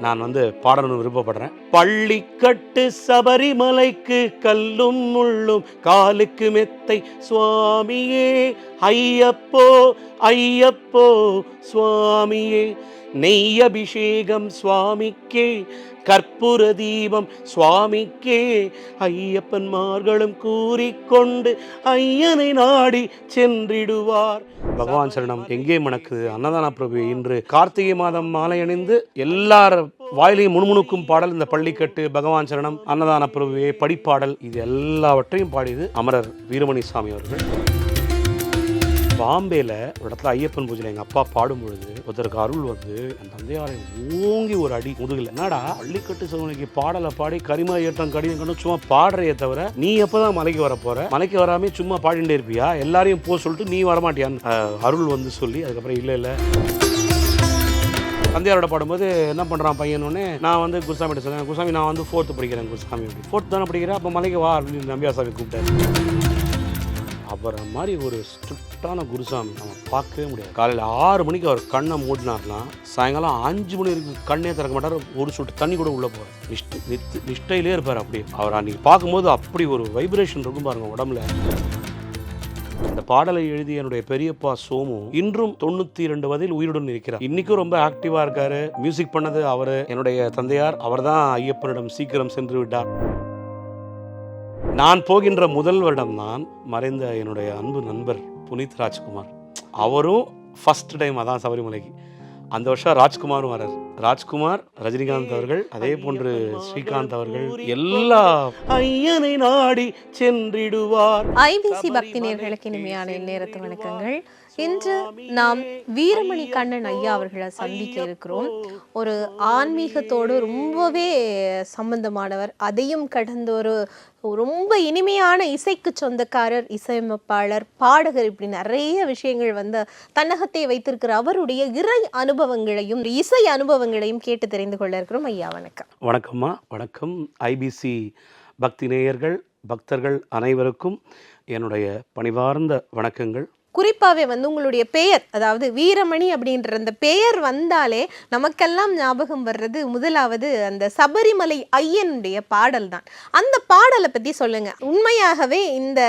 நான் வந்து பாடணும்னு விருப்பப்படுறேன். பள்ளிக்கட்டு சபரிமலைக்கு கல்லும் முள்ளும் காலுக்கு மெத்தை சுவாமியே ஐயப்போ ஐயப்போ சுவாமியே நெய் அபிஷேகம் சுவாமிக்கே கற்பூர தீபம் சுவாமிக்கே ஐயப்பன்மார்களும் கூறிக்கொண்டு ஐயனை நாடி சென்றிடுவார். பகவான் சரணம். எங்கே மணக்குது? அன்னதான பிரபு இன்று கார்த்திகை மாதம் மாலை அணிந்து எல்லார் வாயிலையும் முணுமுணுக்கும் பாடல் இந்த பள்ளிக்கட்டு பகவான் சரணம் அன்னதான பிரபுவே படிப்பாடல் இது எல்லாவற்றையும் பாடியது அமரர் வீரமணி சாமி அவர்கள். பாம்பேயில் ஒரு இடத்துல ஐயப்பன் பூஜையில் எங்கள் அப்பா பாடும் பொழுது ஒருத்தருக்கு அருள் வந்து என் தந்தையாரை ஓங்கி ஒரு அடி முதுகில். என்னடா? பள்ளிக்கட்டு சிவனுக்கு பாடலை பாடி கரிம ஏற்றம் கடிதம் கண்டு சும்மா பாடுறையே தவிர நீ எப்பதான் மலைக்கு வர போற? மலைக்கு வராமே சும்மா பாடிட்டே இருப்பியா? எல்லாரையும் போ சொல்லிட்டு நீ வரமாட்டியான்னு அருள் வந்து சொல்லி அதுக்கப்புறம் இல்லை இல்லை. தந்தையாரோட பாடும்போது என்ன பண்ணுறான் பையனோடனே நான் வந்து குருசாமிகிட்ட சொன்னேன் குருசாமி நான் வந்து ஃபோர்த்து படிக்கிறேன் குருசாமி அப்படி ஃபோர்த் தானே படிக்கிறேன் அப்போ மலைக்கு வா அப்படின்னு நம்பியாசாமி கூப்பிட்டேன் வர்ற மாதிரி ஒரு ஸ்ட்ரிக்டான குருசாமி நம்ம பார்க்கவே முடியாது. காலையில் ஆறு மணிக்கு அவர் கண்ணை மூடினார்னா சாயங்காலம் அஞ்சு மணி வரைக்கும் கண்ணே திறக்க மாட்டார் ஒரு சொட்டு தண்ணி கூட உள்ளே போவார் நிஷ்ட நித்து நிஷ்டையிலே இருப்பார் அப்படியே அவர் அன்றைக்கி பார்க்கும்போது அப்படி ஒரு வைப்ரேஷன் இருக்கும் பாருங்க உடம்புல. இந்த பாடலை எழுதிய என்னுடைய பெரியப்பா சோமு இன்றும் தொண்ணூத்தி ரெண்டு வயதில் உயிருடன் இருக்கிறார். இன்னைக்கும் ரொம்ப ஆக்டிவா இருக்காரு. மியூசிக் பண்ணது அவரு. என்னுடைய தந்தையார் அவர்தான் ஐயப்பனிடம் சீக்கிரம் சென்று விட்டார். நான் போகின்ற முதல் வருடம் தான் மறைந்த என்னுடைய அன்பு நண்பர் புனித் ராஜ்குமார். அவரும் ஃபர்ஸ்ட் டைம் அதான் சபரிமலைக்கு. அந்த வருஷம் ராஜ்குமாரும் வரார் ராஜ்குமார் ரஜினிகாந்த் அவர்கள் அதே போன்று ஸ்ரீகாந்த் அவர்கள் எல்லா ஐயனை நாடி சென்றிடுவார். ஐபிசி பக்தி நேர்களுக்கு இனிமையான நேரத்து வணக்கங்கள். இன்று நாம் வீரமணி கண்ணன் ஐயா அவர்களை சந்திக்க இருக்கிறோம். ஒரு ஆன்மீகத்தோடு ரொம்பவே சம்பந்தமானவர். அதையும் கடந்த ஒரு ரொம்ப இனிமையான இசைக்கு சொந்தக்காரர் இசையமைப்பாளர் பாடகர் இப்படி நிறைய விஷயங்கள் வந்து தன்னகத்தை வைத்திருக்கிற அவருடைய இறை அனுபவங்களையும் இசை அனுபவங்களையும் கேட்டு தெரிந்து கொள்ள இருக்கிறோம். ஐயா வணக்கம். வணக்கம்மா. வணக்கம். ஐபிசி பக்தி நேயர்கள் பக்தர்கள் அனைவருக்கும் என்னுடைய பணிவார்ந்த வணக்கங்கள். குறிப்பாகவே வந்து உங்களுடைய பெயர் அதாவது வீரமணி அப்படின்ற அந்த பெயர் வந்தாலே நமக்கெல்லாம் ஞாபகம் வர்றது முதலாவது அந்த சபரிமலை ஐயனுடைய பாடல் தான். அந்த பாடலை பற்றி சொல்லுங்கள் உண்மையாகவே இந்த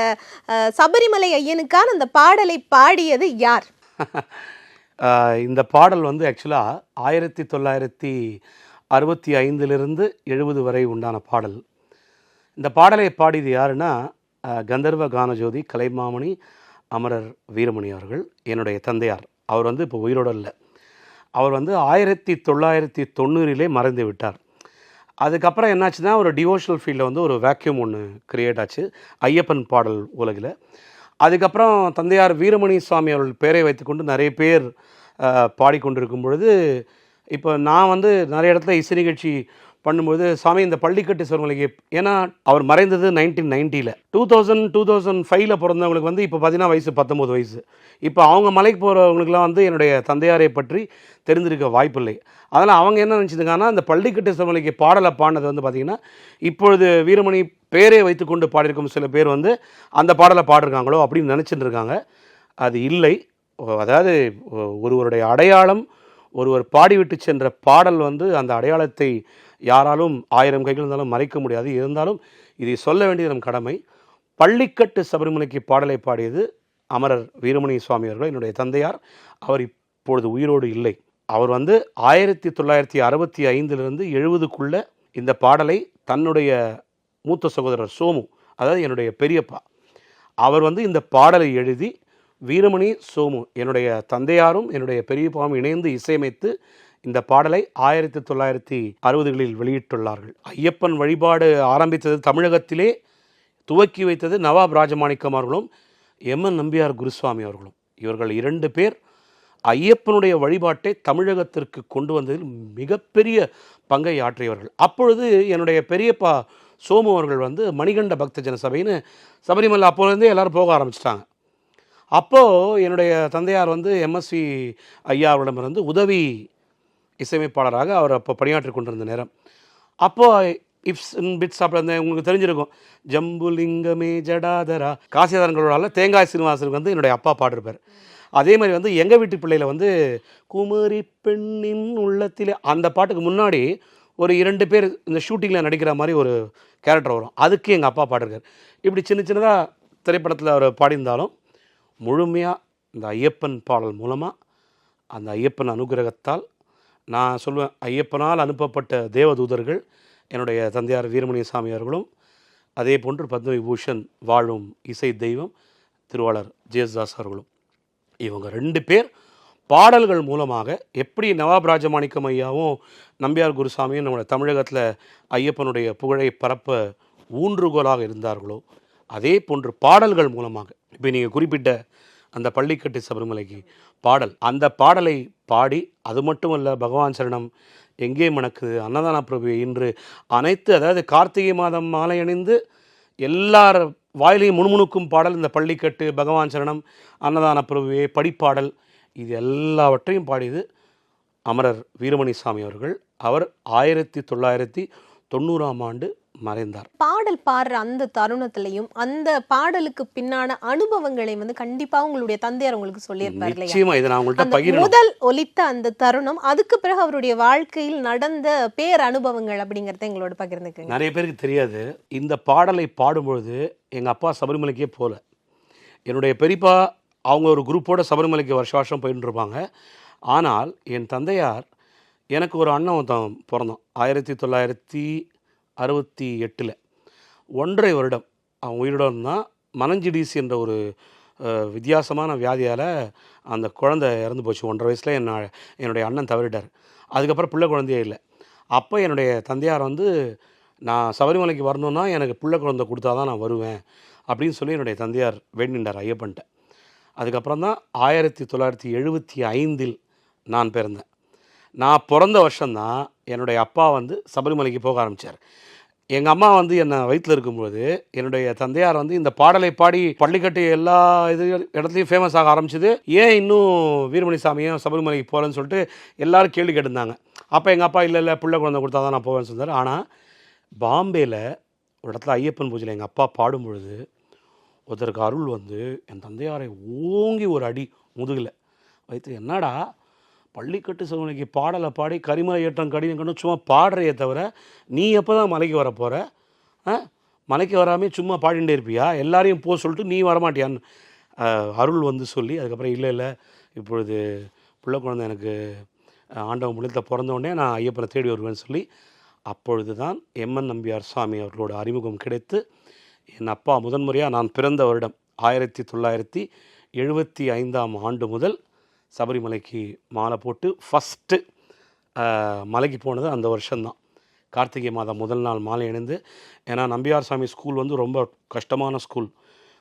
சபரிமலை ஐயனுக்கான அந்த பாடலை பாடியது யார்? இந்த பாடல் வந்து ஆக்சுவலாக ஆயிரத்தி தொள்ளாயிரத்தி அறுபத்தி ஐந்திலிருந்து எழுபது வரை உண்டான பாடல். இந்த பாடலை பாடியது யாருன்னா கந்தர்வ கானஜோதி கலைமாமணி அமரர் வீரமணி அவர்கள் என்னுடைய தந்தையார். அவர் வந்து இப்போ உயிரோடு இல்லை அவர் வந்து ஆயிரத்தி தொள்ளாயிரத்தி தொண்ணூறிலே மறைந்து விட்டார். அதுக்கப்புறம் என்னாச்சுன்னா ஒரு டிவோஷனல் ஃபீல்டில் வந்து ஒரு வேக்யூம் ஒன்று க்ரியேட் ஆச்சு ஐயப்பன் பாடல் உலகில். அதுக்கப்புறம் தந்தையார் வீரமணி சுவாமி அவர்கள் பெயரை வைத்துக்கொண்டு நிறைய பேர் பாடிக்கொண்டிருக்கும் பொழுது இப்போ நான் வந்து நிறைய இடத்துல இசை நிகழ்ச்சி பண்ணும்போது சாமி இந்த பள்ளிக்கட்டு சிறுமலைக்கு ஏன்னா அவர் மறைந்தது நைன்டீன் நைன்ட்டியில் டூ தௌசண்ட் டூ தௌசண்ட் ஃபைவ்ல பிறந்தவங்களுக்கு வந்து இப்போ பார்த்தீங்கன்னா வயசு பத்தொம்போது வயசு. இப்போ அவங்க மலைக்கு போகிறவங்களுக்குலாம் வந்து என்னுடைய தந்தையாரை பற்றி தெரிஞ்சிருக்க வாய்ப்பில்லை. அதனால் அவங்க என்ன நினச்சிருக்காங்கன்னா அந்த பள்ளிக்கட்டு சிறுமலைக்கு பாடலை பாடினது வந்து பார்த்திங்கன்னா இப்பொழுது வீரமணி பேரே வைத்துக்கொண்டு பாடியிருக்கும் சில பேர் வந்து அந்த பாடலை பாடிருக்காங்களோ அப்படின்னு நினச்சிட்டு இருக்காங்க அது இல்லை. அதாவது ஒருவருடைய அடையாளம் ஒருவர் பாடிவிட்டு சென்ற பாடல் வந்து அந்த அடையாளத்தை யாராலும் ஆயிரம் கைகள் இருந்தாலும் மறைக்க முடியாது. இருந்தாலும் இதை சொல்ல வேண்டியது நம் கடமை பள்ளிக்கட்டு சபரிமலைக்கு பாடலை பாடியது அமரர் வீரமணி சுவாமி அவர்கள் என்னுடைய தந்தையார். அவர் இப்பொழுது உயிரோடு இல்லை. அவர் வந்து ஆயிரத்தி தொள்ளாயிரத்தி அறுபத்தி ஐந்திலிருந்து எழுபதுக்குள்ள இந்த பாடலை தன்னுடைய மூத்த சகோதரர் சோமு அதாவது என்னுடைய பெரியப்பா அவர் வந்து இந்த பாடலை எழுதி வீரமணி சோமு என்னுடைய தந்தையாரும் என்னுடைய பெரியப்பாவும் இணைந்து இசையமைத்து இந்த பாடலை ஆயிரத்தி தொள்ளாயிரத்தி அறுபதுகளில் வெளியிட்டுள்ளார்கள். ஐயப்பன் வழிபாடு ஆரம்பித்தது தமிழகத்திலே துவக்கி வைத்தது நவாப் ராஜமாணிக்கம் அவர்களும் எம்என் நம்பியார் குருசுவாமி அவர்களும். இவர்கள் இரண்டு பேர் ஐயப்பனுடைய வழிபாட்டை தமிழகத்திற்கு கொண்டு வந்ததில் மிகப்பெரிய பங்கை ஆற்றியவர்கள். அப்பொழுது என்னுடைய பெரியப்பா சோமு அவர்கள் வந்து மணிகண்ட பக்த ஜன சபைன்னு சபரிமலை அப்போலேருந்தே எல்லோரும் போக ஆரம்பிச்சிட்டாங்க. அப்போது என்னுடைய தந்தையார் வந்து எம்எஸ்சி ஐயா அவரிடமிருந்து உதவி இசையமைப்பாளராக அவர் அப்போ பணியாற்றி கொண்டிருந்த நேரம். அப்போது இப்ஸ் பிட்ஸ் அப்புறம் அந்த உங்களுக்கு தெரிஞ்சிருக்கும். ஜம்புலிங்கமே ஜடாதரா. காசிதாரங்களோட தேங்காய் சீனிவாசனுக்கு வந்து என்னுடைய அப்பா பாடிருப்பார் அதே மாதிரி வந்து எங்கள் வீட்டு பிள்ளையில் வந்து குமரி பெண்ணின் உள்ளத்தில் அந்த பாட்டுக்கு முன்னாடி ஒரு இரண்டு பேர் இந்த ஷூட்டிங்கில் நடிக்கிற மாதிரி ஒரு கேரக்டர் வரும். அதுக்கு எங்கள் அப்பா பாடிருக்கார் இப்படி சின்ன சின்னதாக திரைப்படத்தில் அவர் பாடியிருந்தாலும் முழுமையாக இந்த ஐயப்பன் பாடல் மூலமாக அந்த ஐயப்பன் அனுகிரகத்தால் நான் சொல்வேன் ஐயப்பனால் அனுப்பப்பட்ட தேவதூதர்கள் என்னுடைய தந்தையார் வீரமணி சாமி அவர்களும் அதே போன்று பத்மவிபூஷன் வாழும் இசை தெய்வம் திருவாளர் ஜெயஸ்தாஸ் அவர்களும். இவங்க ரெண்டு பேர் பாடல்கள் மூலமாக எப்படி நவாப் ராஜமாணிக்கம் ஐயாவும் நம்பியார் குருசாமியும் நம்முடைய தமிழகத்தில் ஐயப்பனுடைய புகழை பரப்ப ஊன்றுகோலாக இருந்தார்களோ அதே போன்று பாடல்கள் மூலமாக. இப்போ நீங்கள் குறிப்பிட்ட அந்த பள்ளிக்கட்டு சபரிமலைக்கு பாடல். அந்த பாடலை பாடி அது மட்டும் அல்ல பகவான் சரணம் எங்கே மணக்குது? அன்னதான பிரபு இன்று அனைத்து அதாவது கார்த்திகை மாதம் மாலை அணிந்து எல்லார் வாயிலையும் முணுமுணுக்கும் பாடல் இந்த பள்ளிக்கட்டு பகவான் சரணம் அன்னதான பிரபுவே படிப்பாடல் இது எல்லாவற்றையும் பாடியது அமரர் வீரமணி சாமி அவர்கள். அவர் ஆயிரத்தி தொள்ளாயிரத்தி தொண்ணூறாம் ஆண்டு மறைந்தார். பாடல் பாடுற அந்த தருணத்திலையும் அந்த பாடலுக்கு பின்னான அனுபவங்களை வந்து கண்டிப்பா உங்களுடைய தந்தையார் உங்களுக்கு சொல்லியிருப்பார் நிச்சயமா இதை நான் உங்கள்கிட்ட முதல் ஒலித்த அந்த தருணம் அதுக்கு பிறகு அவருடைய வாழ்க்கையில் நடந்த பேர் அனுபவங்கள் அப்படிங்கறத எங்களோட பகிர்ந்துக்குங்க. நிறைய பேருக்கு தெரியாது. இந்த பாடலை பாடும்பொழுது எங்கள் அப்பா சபரிமலைக்கே போகல என்னுடைய பெரியப்பா அவங்க ஒரு குரூப்போட சபரிமலைக்கு வருஷ வருஷம் போயிட்டு இருப்பாங்க. ஆனால் என் தந்தையார் எனக்கு ஒரு அண்ணன் ஒருத்தன் பிறந்தான். ஆயிரத்தி தொள்ளாயிரத்தி அறுபத்தி எட்டில். ஒன்றரை வருடம் அவன் உயிரோட தான் மனஞ்சிடிஸ் என்ற ஒரு வித்தியாசமான வியாதியால் அந்த குழந்தை இறந்து போச்சு. ஒன்றரை வயசில் என்ன என்னுடைய அண்ணன் தவறிட்டார். அதுக்கப்புறம் பிள்ளை குழந்தையே இல்லை. அப்போ என்னுடைய தந்தையார் வந்து நான் சபரிமலைக்கு வரணுன்னா எனக்கு பிள்ளை குழந்தை கொடுத்தா தான் நான் வருவேன். அப்படின்னு சொல்லி என்னுடைய தந்தையார் வேண்டின்றார் ஐயப்பன்ட்ட. அதுக்கப்புறம் தான் ஆயிரத்தி தொள்ளாயிரத்தி எழுபத்தி ஐந்தில் நான் பிறந்தேன். நான் பிறந்த வருஷம்தான் என்னுடைய அப்பா வந்து சபரிமலைக்கு போக ஆரம்பித்தார் எங்கள் அம்மா வந்து என்னை வயிற்றில் இருக்கும்போது என்னுடைய தந்தையார் வந்து இந்த பாடலை பாடி பள்ளிக்கட்டு எல்லா இது இடத்துலையும் ஃபேமஸ் ஆக ஆரம்பிச்சது. ஏன் இன்னும் வீரமணி சாமியும் சபரிமலைக்கு போகிறேன்னு சொல்லிட்டு எல்லாரும் கேள்வி கேட்டிருந்தாங்க. அப்போ எங்கள் அப்பா இல்லை இல்லை பிள்ளை குழந்தை கொடுத்தா தான் நான் போவேன்னு சொன்னார். ஆனால் பாம்பேயில் ஒரு இடத்துல ஐயப்பன் பூஜையில் எங்கள் அப்பா பாடும் பொழுது ஒருத்தருக்கு அருள் வந்து என் தந்தையாரை ஓங்கி ஒரு அடி முதுகில். வைத்து என்னடா பள்ளிக்கட்டு சிவனைக்கு பாடலை பாடி கரிமலை ஏற்றம் கடினம் கண்டு சும்மா பாடுறையே தவிர நீ எப்போ தான் மலைக்கு வர போகிற ஆ? மலைக்கு வராமே சும்மா பாடிட்டே இருப்பியா? எல்லாரையும் போ சொல்லிட்டு நீ வரமாட்டியான்னு அருள் வந்து சொல்லி அதுக்கப்புறம் இல்லை இல்லை இப்பொழுது பிள்ளை குழந்தை எனக்கு ஆண்டவன் முழுத்த பிறந்தோடனே நான் ஐயப்பனை தேடி வருவேன்னு சொல்லி அப்பொழுது தான் எம்என் நம்பியார் சுவாமி அவர்களோட அறிமுகம் கிடைத்து என் அப்பா முதன்முறையாக நான் பிறந்த வருடம் ஆயிரத்தி தொள்ளாயிரத்தி எழுபத்தி ஐந்தாம் ஆண்டு முதல் சபரிமலைக்கு மாலை போட்டு ஃபஸ்ட்டு மலைக்கு போனது அந்த வருஷம்தான். கார்த்திகை மாதம் முதல் நாள் மாலை எழுந்து ஏன்னா நம்பியார் சாமி ஸ்கூல் வந்து ரொம்ப கஷ்டமான ஸ்கூல்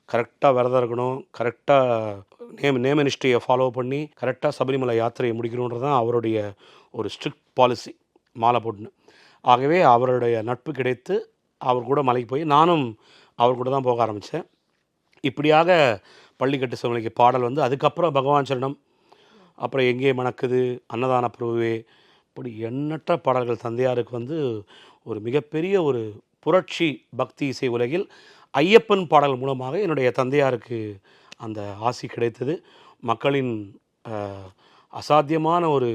கரெக்டாக விரதம் இருக்கணும் கரெக்டாக நேம் நேம நிஷ்டையை ஃபாலோ பண்ணி கரெக்டாக சபரிமலை யாத்திரையை முடிக்கணுன்றது தான் அவருடைய ஒரு ஸ்ட்ரிக்ட் பாலிசி மாலை போட்டுன்னு. ஆகவே அவருடைய நட்பு கிடைத்து அவர் கூட மலைக்கு போய் நானும் அவர் கூட தான் போக ஆரம்பித்தேன் இப்படியாக பள்ளிக்கட்டு சிவமலைக்கு பாடல் வந்து அதுக்கப்புறம் பகவான் சரணம் அப்புறம் எங்கே மணக்குது அன்னதான பிரபுவே இப்படி எண்ணற்ற பாடல்கள் தந்தையாருக்கு வந்து ஒரு மிகப்பெரிய ஒரு புரட்சி பக்தி இசை உலகில் ஐயப்பன் பாடல் மூலமாக என்னுடைய தந்தையாருக்கு அந்த ஆசி கிடைத்தது. மக்களின் அசாத்தியமான ஒரு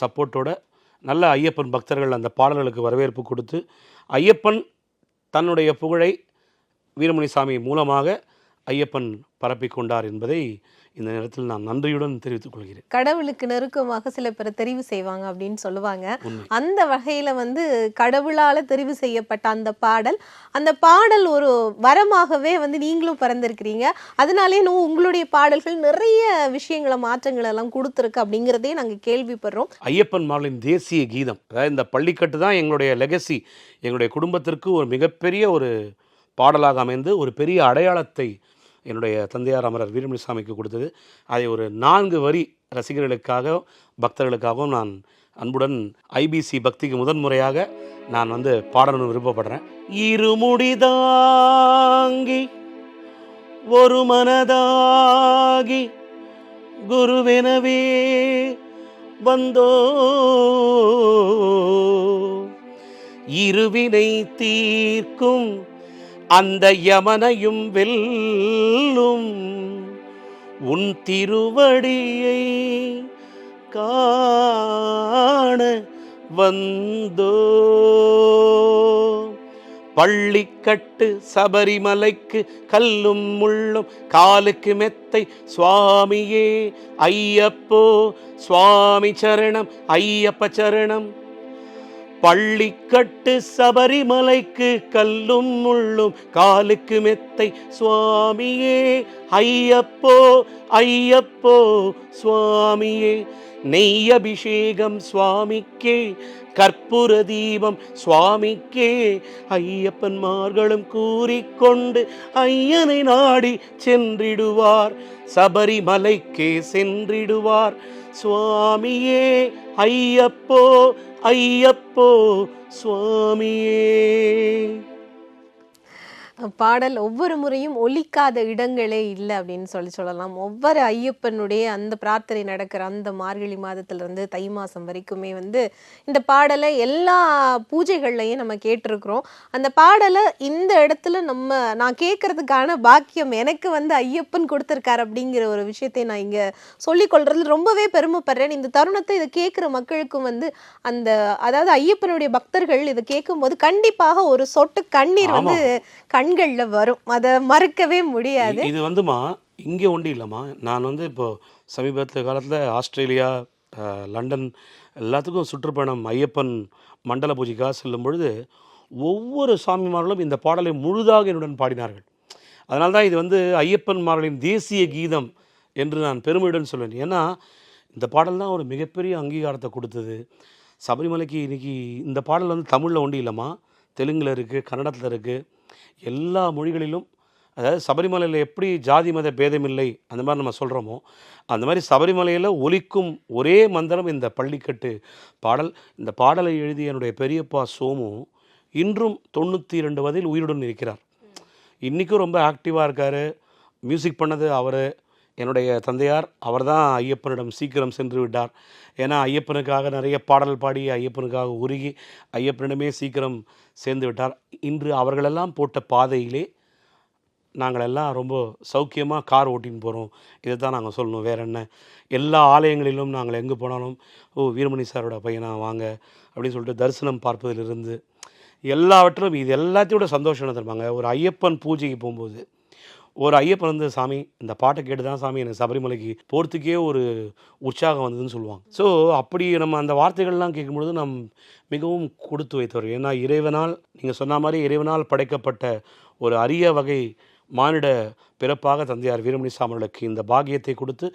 சப்போர்ட்டோட நல்ல ஐயப்பன் பக்தர்கள் அந்த பாடல்களுக்கு வரவேற்பு கொடுத்து ஐயப்பன் தன்னுடைய புகழை வீரமணி சாமி மூலமாக ஐயப்பன் பரப்பிக் கொண்டார் என்பதை இந்த நேரத்தில் நான் நன்றியுடன் தெரிவித்துக் கொள்கிறேன். கடவுளுக்கு நெருக்கமாக சில பேர் தெரிவு செய்வாங்க அப்படின்னு சொல்லுவாங்க. அந்த வகையில வந்து கடவுளால தெரிவு செய்யப்பட்ட அந்த பாடல் அந்த பாடல் ஒரு வரமாகவே வந்து நீங்களும் பிறந்திருக்கிறீங்க. அதனாலே இன்னும் உங்களுடைய பாடல்கள் நிறைய விஷயங்களை மாற்றங்கள் எல்லாம் கொடுத்துருக்கு அப்படிங்கிறதே நாங்க கேள்விப்படுறோம். ஐயப்பன் மாடலின் தேசிய கீதம் அதாவது இந்த பள்ளிக்கட்டு தான் எங்களுடைய லெகசி எங்களுடைய குடும்பத்திற்கு ஒரு மிகப்பெரிய ஒரு பாடலாக அமைந்து ஒரு பெரிய அடையாளத்தை என்னுடைய தந்தையார் அமரர் வீரமணி சாமிக்கு கொடுத்தது. அதை ஒரு நான்கு வரி ரசிகர்களுக்காக பக்தர்களுக்காகவும் நான் அன்புடன் ஐபிசி பக்திக்கு முதன்முறையாக நான் வந்து பாடணும்னு விருப்பப்படுறேன். இருமுடிதாங்கி ஒரு மனதாகி குருவெனவே வந்தோ. இருவினை தீர்க்கும் அந்த யமனையும் வெல்லும் உன் திருவடியை காண வந்தோ. பள்ளிக்கட்டு சபரிமலைக்கு கல்லும் முள்ளும் காலுக்கு மெத்தை சுவாமியே ஐயப்போ சுவாமி சரணம் ஐயப்ப சரணம். பள்ளிக்கட்டு சபரிமலைக்கு கல்லும் முள்ளும் காலுக்கு மெத்தை. சுவாமியே ஐயப்போ ஐயப்போ சுவாமியே நெய் அபிஷேகம் சுவாமிக்கே கற்பூர தீபம் சுவாமிக்கே. ஐயப்பன்மார்களும் கூறிக்கொண்டு ஐயனை நாடி சென்றிடுவார். சபரிமலைக்கே சென்றிடுவார். சுவாமியே ஐயப்போ ஐயப்போ சுவாமியே. பாடல் ஒவ்வொரு முறையும் ஒலிக்காத இடங்களே இல்லை அப்படின்னு சொல்லி சொல்லலாம். ஒவ்வொரு ஐயப்பனுடைய அந்த பிரார்த்தனை நடக்கிற அந்த மார்கழி மாதத்துல இருந்து தை மாசம் வரைக்குமே வந்து இந்த பாடலை எல்லா பூஜைகள்லையும் நம்ம கேட்டிருக்கிறோம். அந்த பாடலை இந்த இடத்துல நம்ம நான் கேட்கறதுக்கான பாக்கியம் எனக்கு வந்து ஐயப்பன் கொடுத்துருக்காரு அப்படிங்கிற ஒரு விஷயத்தை நான் இங்க சொல்லிக் கொள்றதுல ரொம்பவே பெருமைப்படுறேன். இந்த தருணத்தை இதை கேட்குற மக்களுக்கும் வந்து அந்த அதாவது ஐயப்பனுடைய பக்தர்கள் இதை கேட்கும்போது கண்டிப்பாக ஒரு சொட்டு கண்ணீர் வந்து கண்களில் வரும். அதை மறுக்கவே முடியாது. இது வந்துமா இங்கே ஒன்றும் இல்லைம்மா. நான் வந்து இப்போது சமீபத்து காலத்தில் ஆஸ்திரேலியா லண்டன் எல்லாத்துக்கும் சுற்றுப்பயணம் ஐயப்பன் மண்டல பூஜைக்காக செல்லும் பொழுது ஒவ்வொரு சாமிமார்களும் இந்த பாடலை முழுதாக என்னுடன் பாடினார்கள். அதனால தான் இது வந்து ஐயப்பன்மார்களின் தேசிய கீதம் என்று நான் பெருமையுடன் சொல்வேன். ஏன்னா இந்த பாடல் தான் ஒரு மிகப்பெரிய அங்கீகாரத்தை கொடுத்தது. சபரிமலைக்கு இன்றைக்கி இந்த பாடல் வந்து தமிழில் ஒன்றும் இல்லைம்மா. தெலுங்கில் இருக்குது கன்னடத்தில் இருக்குது எல்லா மொழிகளிலும் அதாவது சபரிமலையில் எப்படி ஜாதி மத பேதமில்லை அந்த மாதிரி நம்ம சொல்கிறோமோ அந்த மாதிரி சபரிமலையில் ஒலிக்கும் ஒரே மந்திரம் இந்த பள்ளிக்கட்டு பாடல். இந்த பாடலை எழுதிய என்னுடைய பெரியப்பா சோமு இன்றும் தொண்ணூற்றி இரண்டு வயதில் உயிருடன் இருக்கிறார். இன்றைக்கும் ரொம்ப ஆக்டிவாக இருக்கார். மியூசிக் பண்ணது அவர். என்னுடைய தந்தையார் அவர்தான் ஐயப்பனிடம் சீக்கிரம் சென்று விட்டார். ஏன்னா ஐயப்பனுக்காக நிறைய பாடல் பாடி ஐயப்பனுக்காக உருகி ஐயப்பனிடமே சீக்கிரம் சேர்ந்து விட்டார். இன்று அவர்களெல்லாம் போட்ட பாதையிலே நாங்கள் எல்லாம் ரொம்ப சௌக்கியமாக கார் ஓட்டின்னு போகிறோம் இதை தான் நாங்கள் சொல்லணும். வேற என்ன? எல்லா ஆலயங்களிலும் நாங்கள் எங்கே போனாலும் ஓ வீரமணி சாரோட பையனா வாங்க அப்படின்னு சொல்லிட்டு தரிசனம் பார்ப்பதிலிருந்து எல்லாவற்றிலும் இது எல்லாத்தையும் விட சந்தோஷம் தருவாங்க. ஒரு ஐயப்பன் பூஜைக்கு போகும்போது ஒரு ஐயப்பன் வந்து சாமி இந்த பாட்டை கேட்டு தான் சாமி எனக்கு சபரிமலைக்கு போகிறதுக்கே ஒரு உற்சாகம் வந்ததுன்னு சொல்லுவாங்க. ஸோ அப்படி நம்ம அந்த வார்த்தைகள்லாம் கேட்கும்பொழுது நம் மிகவும் கொடுத்து வைத்தவர். ஏன்னா இறைவனால் நீங்கள் சொன்ன மாதிரி இறைவனால் படைக்கப்பட்ட ஒரு அரிய வகை மானிட பிறப்பாக தந்தையார் வீரமணி சாமர்களுக்கு இந்த பாக்கியத்தை கொடுத்து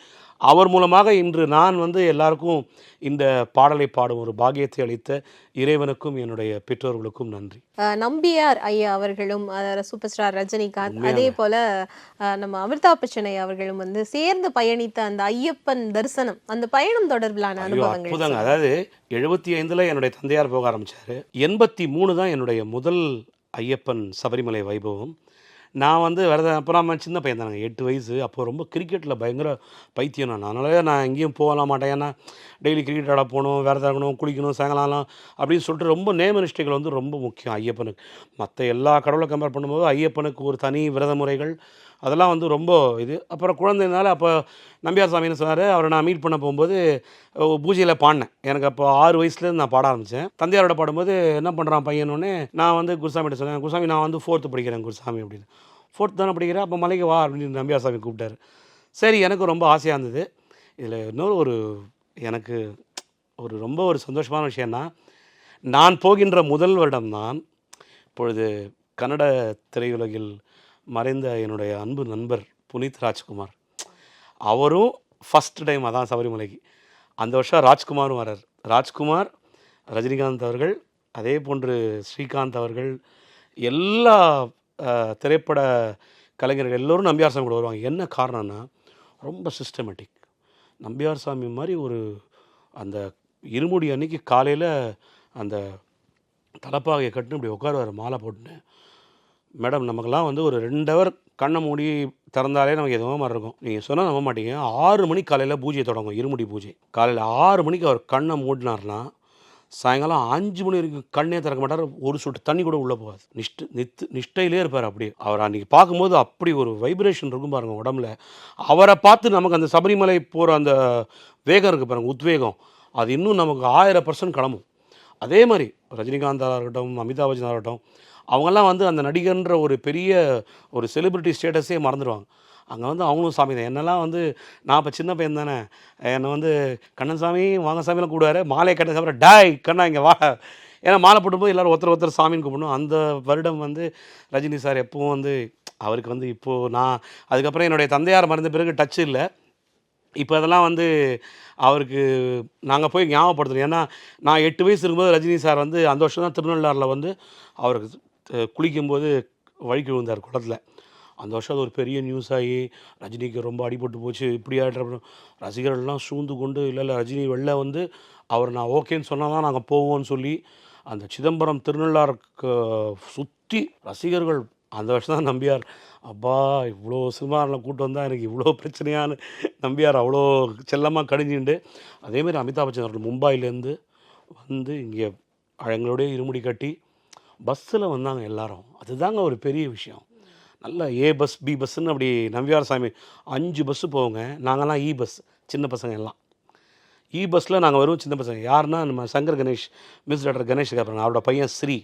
அவர் மூலமாக இன்று நான் வந்து எல்லாருக்கும் இந்த பாடலை பாடும் ஒரு பாக்கியத்தை அளித்த இறைவனுக்கும் என்னுடைய பெற்றோர்களுக்கும் நன்றி. நம்பியார் ஐயா அவர்களும் சூப்பர் ஸ்டார் ரஜினிகாந்த் அதே போல நம்ம அமிர்தா பச்சனை அவர்களும் வந்து சேர்ந்து பயணித்த அந்த ஐயப்பன் தரிசனம் அந்த பயணம் தொடர்பிலான அனுபவங்கள் அதாவது எழுபத்தி ஐந்தில் என்னுடைய தந்தையார் போக ஆரம்பித்தார் எண்பத்தி மூணு தான் என்னுடைய முதல் ஐயப்பன் சபரிமலை வைபவம் நான் வந்து விரதம் அப்புறம் நான் சின்ன பையன் தானே எட்டு வயசு. அப்போ ரொம்ப கிரிக்கெட்டில் பயங்கர பைத்தியம் நான். அதனால நான் எங்கேயும் போகலாம் மாட்டேன். ஏன்னா டெய்லி கிரிக்கெட் ஆட போகணும் விரதம் இருக்கணும் குளிக்கணும் சாயங்காலம் அப்படின்னு சொல்லிட்டு ரொம்ப நேம நிஷ்டைகள் வந்து ரொம்ப முக்கியம் ஐயப்பனுக்கு. மற்ற எல்லா கடவுளை கம்பேர் பண்ணும்போது ஐயப்பனுக்கு ஒரு தனி விரத முறைகள் அதெல்லாம் வந்து ரொம்ப இது. அப்புறம் குழந்தைனால அப்போ நம்பியார் சாமின்னு சொன்னார். அவரை நான் மீட் பண்ண போகும்போது பூஜையில் பாடினேன். எனக்கு அப்போ ஆறு வயசுலேருந்து நான் பாட ஆரம்பித்தேன் தந்தையாரோட பாடும்போது என்ன பண்ணுறான் பையனோடனே நான் வந்து குருசாமிகிட்ட சொன்னேன் குருசாமி நான் வந்து ஃபோர்த்து படிக்கிறேன் குருசாமி அப்படின்னு. ஃபோர்த் தானே படிக்கிறேன் அப்போ மலைக்கு வா அப்படின்னு நம்பியார் சாமி கூப்பிட்டாரு. சரி எனக்கு ரொம்ப ஆசையாக இருந்தது. இதில் இன்னொரு ஒரு எனக்கு ஒரு ரொம்ப ஒரு சந்தோஷமான விஷயம்னா நான் போகின்ற முதல் வருடம்தான் இப்பொழுது கன்னட திரையுலகில் மறைந்த என்னுடைய அன்பு நண்பர் புனித் ராஜ்குமார். அவரும் ஃபஸ்ட் டைம் அதான் சபரிமலைக்கு. அந்த வருஷம் ராஜ்குமாரும் வரார் ராஜ்குமார் ரஜினிகாந்த் அவர்கள் அதே போன்று ஸ்ரீகாந்த் அவர்கள் எல்லா திரைப்பட கலைஞர்கள் எல்லோரும் நம்பியார் சாமி கூட வருவாங்க. என்ன காரணம்னா ரொம்ப சிஸ்டமேட்டிக் நம்பியார் சாமி மாதிரி ஒரு அந்த இருமுடி அன்னைக்கு காலையில் அந்த தலப்பாகையை கட்டுன்னு இப்படி உட்காருவார் மாலை போட்டுன்னு. மேடம் நமக்கெல்லாம் வந்து ஒரு ரெண்டு ஹவர் கண்ணை மூடி திறந்தாலே நமக்கு எதுவும் மாதிரி இருக்கும். நீங்கள் சொன்னால் நம்ப மாட்டீங்க. ஆறு மணிக்கு காலையில் பூஜை தொடங்கும் இருமுடி பூஜை. காலையில் ஆறு மணிக்கு அவர் கண்ணை மூடினார்னா சாயங்காலம் அஞ்சு மணி வரைக்கும் கண்ணே திறக்க மாட்டார். ஒரு சொட்டு தண்ணி கூட உள்ளே போகாது. நிஷ்ட நித்து நிஷ்டையிலே இருப்பார் அப்படியே. அவர் அன்றைக்கி பார்க்கும்போது அப்படி ஒரு வைப்ரேஷன் இருக்கும் பாருங்கள் உடம்புல. அவரை பார்த்து நமக்கு அந்த சபரிமலை போகிற அந்த வேகம் இருக்குது பாருங்கள் உத்வேகம். அது இன்னும் நமக்கு ஆயிரம் பர்சன்ட் கிளம்பும். அதே மாதிரி ரஜினிகாந்தாக இருக்கட்டும் அமிதாப் பச்சனாக இருக்கட்டும் அவங்கெல்லாம் வந்து அந்த நடிகர்ன்ற ஒரு பெரிய ஒரு செலிபிரிட்டி ஸ்டேட்டஸே மறந்துடுவாங்க. அங்கே வந்து அவங்களும் சாமி தான். என்னெல்லாம் வந்து நான் இப்போ சின்ன பையன் தானே என்னை வந்து கண்ணன் சாமி வாங்க சாமியெலாம் கூடுவார் மாலை கட்ட சாப்பிட டாய் கண்ணா இங்கே வா. ஏன்னா மாலை போட்டும்போது எல்லாரும் ஒருத்தர் ஒருத்தர் சாமின்னு கூப்பிடணும் அந்த வருடம் வந்து ரஜினி சார் எப்பவும் வந்து அவருக்கு வந்து இப்போது நான் அதுக்கப்புறம் என்னுடைய தந்தையார் மறந்த பிறகு டச் இல்லை. இப்போ அதெல்லாம் வந்து அவருக்கு நாங்கள் போய் ஞாபகப்படுத்தணும். ஏன்னா நான் எட்டு வயசு இருக்கும்போது ரஜினி சார் வந்து அந்த வருஷம் தான் திருநள்ளாறில் வந்து அவருக்கு குளிக்கும்போது வழிக்கு விழுந்தார் குளத்தில் அந்த வருஷம் அது ஒரு பெரிய நியூஸ் ஆகி ரஜினிக்கு ரொம்ப அடிபட்டு போச்சு. இப்படி ஆகிட்டு ரசிகர்கள்லாம் சூழ்ந்து கொண்டு இல்லை இல்லை ரஜினி வெளில வந்து அவர் நான் ஓகேன்னு சொன்னால் தான் நாங்கள் போவோம்னு சொல்லி அந்த சிதம்பரம் திருநள்ளாருக்கு சுற்றி ரசிகர்கள் அந்த வருஷம் தான் நம்பியார். அப்பா இவ்வளோ சினிமாவில் கூட்டு வந்தால் எனக்கு இவ்வளோ பிரச்சனையான்னு நம்பியார் அவ்வளோ செல்லமாக கடிஞ்சுண்டு. அதேமாதிரி அமிதாப் பச்சன் அவர்கள் மும்பாயிலேருந்து வந்து இங்கே எங்களோடய இருமுடி கட்டி பஸ்ஸில் வந்தாங்க எல்லாரும். அதுதாங்க ஒரு பெரிய விஷயம். நல்ல ஏ பஸ் பி பஸ்ஸுன்னு அப்படி நம்பியார் சாமி அஞ்சு பஸ்ஸு போவோங்க. நாங்கள்லாம் இ e பஸ் சின்ன பசங்க எல்லாம். E இ பஸ்ஸில் நாங்கள் வருவோம் சின்ன பசங்க. யாருன்னா நம்ம சங்கர் கணேஷ் மிஸ் டாக்டர் கணேஷ் கேட்பாங்க அவரோட பையன் ஸ்ரீ.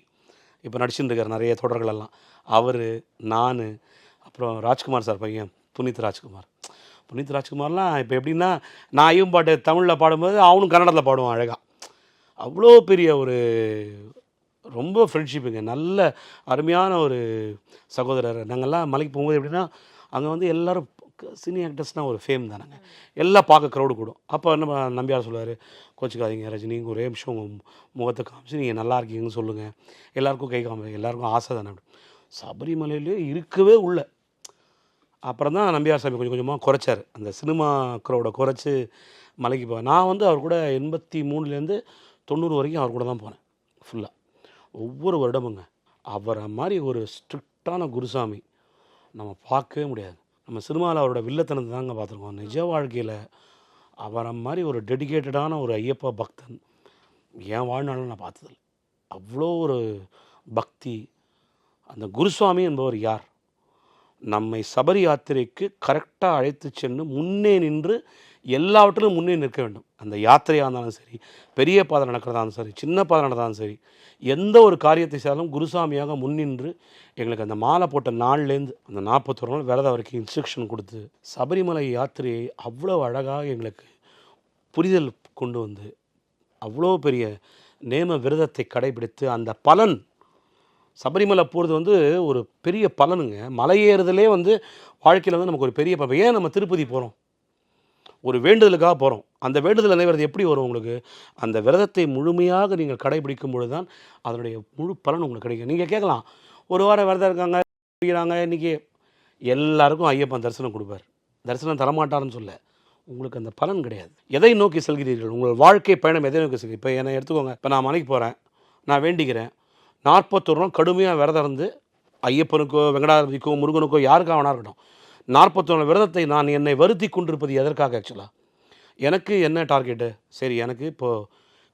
இப்போ நடிச்சுட்டு நிறைய தொடர்கள் எல்லாம். அவர் நான் அப்புறம் ராஜ்குமார் சார் பையன் புனித் ராஜ்குமார். புனித் ராஜ்குமார்லாம் இப்போ எப்படின்னா நான் ஐயும் பாட்டு தமிழில் பாடும்போது அவனும் கன்னடத்தில் பாடுவான் அழகாக அவ்வளோ பெரிய ஒரு ரொம்ப ஃப்ரெண்ட்ஷிப்புங்க நல்ல அருமையான ஒரு சகோதரர். நாங்கள்லாம் மலைக்கு போகும்போது எப்படின்னா அங்கே வந்து எல்லோரும் சினி ஆக்டர்ஸ்னால் ஒரு ஃபேம் தானேங்க. எல்லாம் பார்க்க க்ரௌடு கூடும். அப்போ என்ன நம்பியார் சொல்லுவார் கோச்சிக்காதீங்க ரஜினி ஒரே நிமிஷம் உங்கள் முகத்தை காமிச்சு நீங்கள் நல்லா இருக்கீங்கன்னு சொல்லுங்கள் எல்லாருக்கும் கை காமி எல்லாருக்கும் ஆசை தானே அப்படி. சபரிமலையிலே இருக்கவே உள்ள. அப்புறம் தான் நம்பியார் சாமி கொஞ்சம் கொஞ்சமாக குறைச்சார். அந்த சினிமா க்ரௌடை குறைச்சி மலைக்கு போவேன் நான் வந்து அவர் கூட எண்பத்தி மூணுலேருந்து தொண்ணூறு வரைக்கும் அவர் கூட தான் போனேன் ஃபுல்லாக ஒவ்வொரு வருடமுங்க. அவரை மாதிரி ஒரு ஸ்ட்ரிக்டான குருசாமி நம்ம பார்க்கவே முடியாது. நம்ம சினிமாவில் அவரோட வில்லத்தனத்தை தாங்க பார்த்துருக்கோம். நிஜ வாழ்க்கையில் அவரை மாதிரி ஒரு டெடிகேட்டடான ஒரு ஐயப்பா பக்தன் என் வாழ்நாளும் நான் பார்த்ததில்ல. அவ்வளோ ஒரு பக்தி. அந்த குருசுவாமி என்பவர் யார்? நம்மை சபரி யாத்திரைக்கு கரெக்டாக அழைத்து சென்று முன்னே நின்று எல்லாவற்றிலும் முன்னே நிற்க வேண்டும். அந்த யாத்திரையாக இருந்தாலும் சரி பெரிய பாதை நடக்கிறதாலும் இருந்தாலும் சரி சின்ன பாதை நடந்தாலும் சரி எந்த ஒரு காரியத்தை செய்தாலும் குருசாமியாக முன்னின்று எங்களுக்கு அந்த மாலை போட்ட நாள்லேருந்து அந்த நாற்பத்தொரு நாள் விரதம் வரைக்கும் இன்ஸ்ட்ரக்ஷன் கொடுத்து சபரிமலை யாத்திரையை அவ்வளோ அழகாக எங்களுக்கு புரிதல் கொண்டு வந்து அவ்வளோ பெரிய நேம விரதத்தை கடைபிடித்து அந்த பலன் சபரிமலை போகிறது வந்து ஒரு பெரிய பலனுங்க. மலை ஏறுதலே வந்து வாழ்க்கையில் வந்து நமக்கு ஒரு பெரிய பலன். ஏன் நம்ம திருப்பதி போகிறோம் ஒரு வேண்டுதலுக்காக போகிறோம் அந்த வேண்டுதல் நினைவுறது எப்படி வரும் உங்களுக்கு? அந்த விரதத்தை முழுமையாக நீங்கள் கடைபிடிக்கும் பொழுது தான் அதனுடைய முழு பலன் உங்களுக்கு கிடைக்கும். நீங்கள் கேட்கலாம். ஒரு வாரம் விரதம் இருக்காங்க குடிக்கிறாங்க இன்றைக்கி எல்லாருக்கும் ஐயப்பன் தரிசனம் கொடுப்பார். தரிசனம் தரமாட்டாருன்னு சொல்ல. உங்களுக்கு அந்த பலன் கிடையாது. எதை நோக்கி செல்கிறீர்கள்? உங்கள் வாழ்க்கை பயணம் எதை நோக்கி செல்கிறீர்கள்? இப்போ என்னை எடுத்துக்கோங்க. இப்போ நான் மலைக்கு போகிறேன் நான் வேண்டிக்கிறேன். நாற்பத்தொரு நாள் கடுமையாக விரதம் இருந்து ஐயப்பனுக்கோ வெங்கடாதிபதிக்கோ முருகனுக்கோ யாருக்காக வேணா இருக்கட்டும். நாற்பத்தொன்று விரதத்தை நான் என்னை வருத்தி கொண்டிருப்பது எதற்காக ஆக்சுவலாக எனக்கு என்ன டார்கெட்டு சரி எனக்கு இப்போது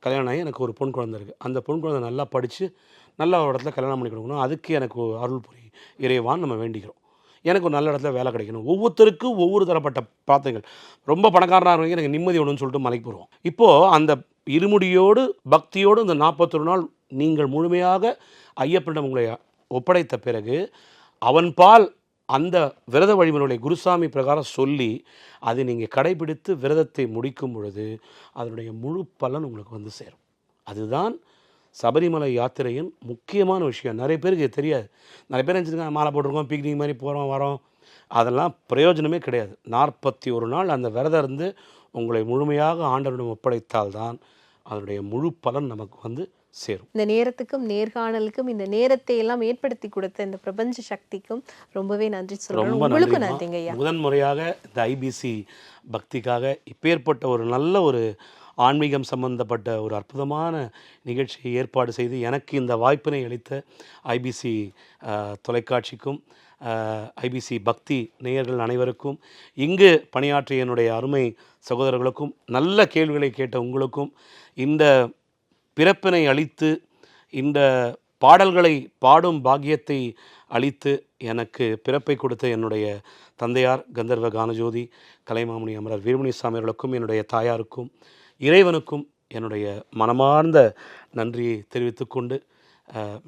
கல்யாணம் ஆகி எனக்கு ஒரு பொன் குழந்தை இருக்குது அந்த பொன் குழந்தை நல்லா படித்து நல்ல ஒரு இடத்துல கல்யாணம் பண்ணி கொடுக்கணும். அதுக்கு எனக்கு அருள் புரி இறைவான்னு நம்ம வேண்டிக்கிறோம். எனக்கு ஒரு நல்ல இடத்துல வேலை கிடைக்கணும். ஒவ்வொருத்தருக்கும் ஒவ்வொரு தரப்பட்ட பிரார்த்தனைகள் ரொம்ப பணக்காரனாக இருக்கவங்க எனக்கு நிம்மதி வேணும்னு சொல்லிட்டு மலைக்கு போடுவோம் இப்போது அந்த இருமுடியோடு பக்தியோடு இந்த நாற்பத்தொரு நாள் நீங்கள் முழுமையாக ஐயப்பனிடம் உங்களை ஒப்படைத்த பிறகு அவன் பால் அந்த விரத வழிமுறைகளை குருசாமி பிரகாரம் சொல்லி அதை நீங்கள் கடைபிடித்து விரதத்தை முடிக்கும் பொழுது அதனுடைய முழு பலன் உங்களுக்கு வந்து சேரும். அதுதான் சபரிமலை யாத்திரையின் முக்கியமான விஷயம். நிறைய பேருக்கு தெரியாது. நிறைய பேர் நினச்சிருக்காங்க மாலை போட்டிருக்கோம் பிக்னிக் மாதிரி போகிறோம் வரோம். அதெல்லாம் பிரயோஜனமே கிடையாது. நாற்பத்தி ஒரு நாள் அந்த விரதம் இருந்து உங்களை முழுமையாக ஆண்டவரிடம் ஒப்படைத்தால்தான் அதனுடைய முழு பலன் நமக்கு வந்து சேரும். இந்த நேரத்துக்கும் நேர்காணலுக்கும் இந்த நேரத்தை எல்லாம் ஏற்படுத்தி கொடுத்த இந்த பிரபஞ்ச சக்திக்கும் ரொம்பவே நன்றி சொல்றேன். நன்றிம்மா. நன்றிங்க ஐயா. முதன் முறையாக இந்த ஐபிசி பக்திக்காக இப்பேற்பட்ட ஒரு நல்ல ஒரு ஆன்மீகம் சம்பந்தப்பட்ட ஒரு அற்புதமான நிகழ்ச்சியை ஏற்பாடு செய்து எனக்கு இந்த வாய்ப்பினை அளித்த ஐபிசி தொலைக்காட்சிக்கும் ஐபிசி பக்தி நேயர்கள் அனைவருக்கும் இங்கு பணியாற்றிய என்னுடைய அருமை சகோதரர்களுக்கும் நல்ல கேள்விகளை கேட்ட உங்களுக்கும் இந்த பிறப்பினை அளித்து இந்த பாடல்களை பாடும் பாக்கியத்தை அளித்து எனக்கு பிறப்பை கொடுத்த என்னுடைய தந்தையார் கந்தர்வ கானஜோதி கலைமாமணி அமரர் வீரமணி சாமியர்களுக்கும் என்னுடைய தாயாருக்கும் இறைவனுக்கும் என்னுடைய மனமார்ந்த நன்றியை தெரிவித்துக்கொண்டு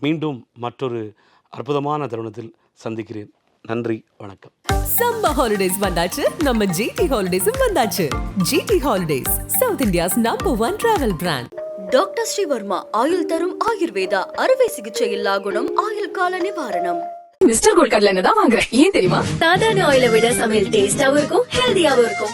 மீண்டும் மற்றொரு அற்புதமான தருணத்தில் சந்திக்கிறேன். நன்றி வணக்கம். சம்மர் ஹாலிடேஸ் வந்தாச்சு. நம்ம ஜிடி ஹாலிடேஸும் வந்தாச்சு. GT holidays south India's number one travel brand doctor Sri Varma ஆயுள் தரும் ஆயுர்வேதா அறுவை சிகிச்சை இல்லா குணம் ஆயுள் கால நிவாரணம். மிஸ்டர் கோல்ட் கடலை எண்ணெய் தான் வாங்குறேன் ஏன் தெரியுமா? சாதாரண ஆயிலை விட சமையல் டேஸ்டாவும் இருக்கும் ஹெல்தியாவும் இருக்கும்.